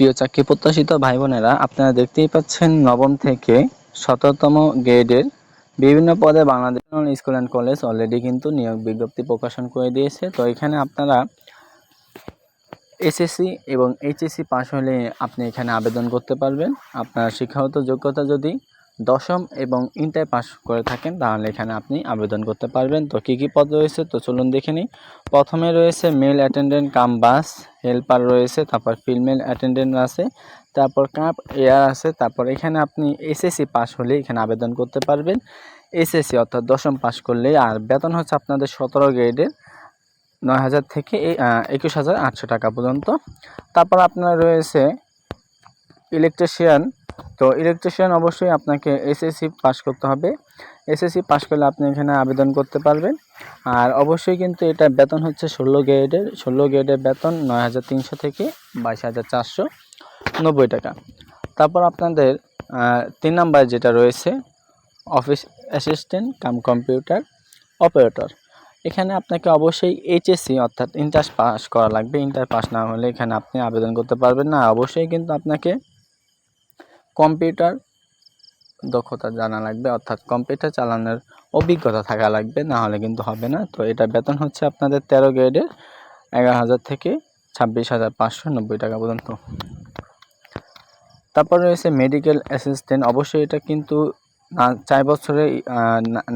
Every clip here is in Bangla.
প্রিয় চাকরি প্রত্যাশিত ভাই বোনেরা আপনারা দেখতেই পাচ্ছেন নবম থেকে শততম গ্রেডের বিভিন্ন পদে Bangladesh school and college already কিন্তু নিয়োগ বিজ্ঞপ্তি প্রকাশন করে দিয়েছে। তো এখানে আপনারা এসএসসি এবং এইচএসসি পাশ হলে আপনি এখানে আবেদন করতে পারবেন। আপনার শিক্ষাগত যোগ্যতা যদি দশম এবং ইন্টার পাস করে থাকেন, তাহলে এখানে আপনি আবেদন করতে পারবেন। তো কী কী পদ রয়েছে? তো চলুন দেখে নিই। প্রথমে রয়েছে male attendant cum bus helper রয়েছে, তারপর ফিমেল অ্যাটেন্ডেন্ট আছে, তারপর কাপ এয়ার আছে, তারপর এখানে আপনি এসএসসি পাস হলে এখানে আবেদন করতে পারবেন। এসএসসি অর্থাৎ দশম পাস করলে, আর বেতন হচ্ছে আপনাদের সতেরো গ্রেডের নয় হাজার থেকে একুশ হাজার আটশো টাকা পর্যন্ত। তারপর আপনার রয়েছে ইলেকট্রিশিয়ান তো ইলেকট্রিশিয়ান অবশ্যই আপনাকে এসএসসি পাস করতে হবে। এসএসসি পাস করলে আপনি এখানে আবেদন করতে পারবেন। আর অবশ্যই কিন্তু এটা বেতন হচ্ছে ষোলো গ্রেডের ষোলো গ্রেডের বেতন নয় হাজার তিনশো থেকে বাইশ হাজার চারশো নব্বই টাকা। তারপর আপনাদের তিন নাম্বার যেটা রয়েছে office assistant cum computer operator এখানে আপনাকে অবশ্যই এইচএসসি অর্থাৎ ইন্টার পাস করা লাগবে। ইন্টার পাস না হলে এখানে আপনি আবেদন করতে পারবেন না। অবশ্যই কিন্তু আপনাকে কম্পিউটার দক্ষতা জানা লাগবে, অর্থাৎ কম্পিউটার চালানোর অভিজ্ঞতা থাকা লাগবে না হলে কিন্তু হবে না। তো এটা বেতন হচ্ছে আপনাদের তেরো গ্রেডের এগারো হাজার থেকে ছাব্বিশ হাজার পাঁচশো নব্বই টাকা পর্যন্ত। তারপর রয়েছে মেডিকেল অ্যাসিস্ট্যান্ট অবশ্যই এটা কিন্তু না, চার বছরে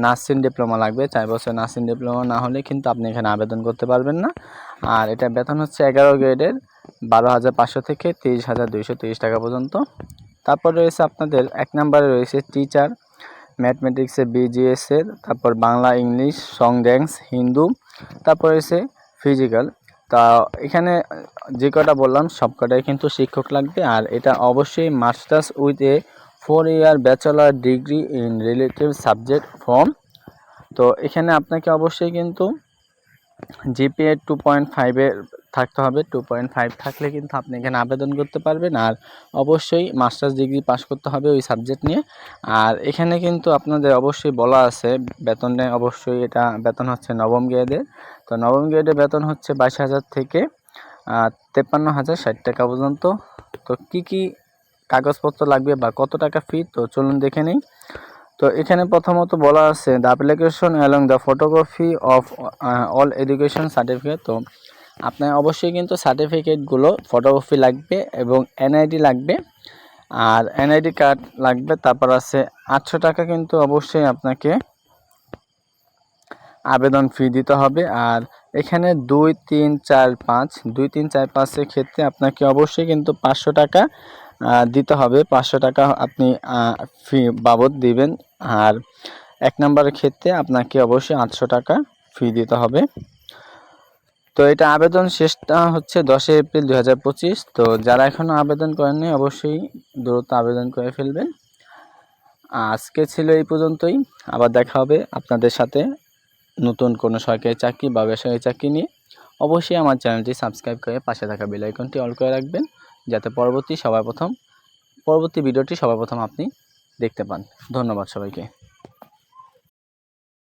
নার্সিং ডিপ্লোমা লাগবে। চার বছর নার্সিং ডিপ্লোমা না হলে কিন্তু আপনি এখানে আবেদন করতে পারবেন না। আর এটা বেতন হচ্ছে এগারো গ্রেডের বারো হাজার পাঁচশো থেকে তিরিশ হাজার দুইশো তিরিশ টাকা পর্যন্ত। তারপর রয়েছে আপনাদের এক নম্বরে রয়েছে টিচার ম্যাথমেটিক্সে বিজিএসের তারপর Bangla, English song dance Hindu, তারপর রয়েছে ফিজিক্যাল তা এখানে যে কটা বললাম, সব কটাই কিন্তু শিক্ষক লাগবে। আর এটা অবশ্যই masters with a four year bachelor degree in relative subject from তো এখানে আপনাকে অবশ্যই কিন্তু জিপিএ টু পয়েন্ট ফাইভের থাকতে হবে টু পয়েন্ট ফাইভ থাকলে কিন্তু আপনি এখানে আবেদন করতে পারবেন। আর অবশ্যই মাস্টার্স ডিগ্রি পাস করতে হবে ওই সাবজেক্ট নিয়ে। আর এখানে কিন্তু আপনাদের অবশ্যই বলা আছে, বেতনে অবশ্যই এটা বেতন হচ্ছে নবম গ্রেডের তো নবম গ্রেডের বেতন হচ্ছে বাইশ হাজার থেকে তেপ্পান্ন হাজার ষাট টাকা পর্যন্ত। তো কি কি কাগজপত্র লাগবে বা কত টাকা ফি তো চলুন দেখে নিই। তো এখানে প্রথমত বলা আছে the application along the photocopy of all education certificate তো আপনার অবশ্যই কিন্তু সার্টিফিকেটগুলো ফটোকপি লাগবে এবং এনআইডি লাগবে। আর এনআইডি কার্ড লাগবে, তারপর আছে আটশো টাকা কিন্তু অবশ্যই আপনাকে আবেদন ফি দিতে হবে। আর এখানে দুই, তিন, চার, পাঁচ, দুই, তিন, চার, পাঁচের ক্ষেত্রে আপনাকে অবশ্যই কিন্তু পাঁচশো টাকা দিতে হবে। পাঁচশো টাকা আপনি ফি বাবদ দিবেন। আর এক নম্বরের ক্ষেত্রে আপনাকে অবশ্যই আটশো টাকা ফি দিতে হবে। তো এটা আবেদন শেষটা হচ্ছে দশই এপ্রিল দু হাজার পঁচিশ। তো যারা এখনও আবেদন করেননি, অবশ্যই দ্রুত আবেদন করে ফেলবেন। আজকে ছিল এই পর্যন্তই। আবার দেখা হবে আপনাদের সাথে নতুন কোনো সরকারি চাকরি বা বেসরকারি চাকরি নিয়ে। অবশ্যই আমার চ্যানেলটি সাবস্ক্রাইব করে পাশে থাকা বেলাইকনটি অল করে রাখবেন, যাতে পরবর্তী সবার প্রথম, পরবর্তী ভিডিওটি সবার প্রথম আপনি দেখতে পান। ধন্যবাদ সবাইকে।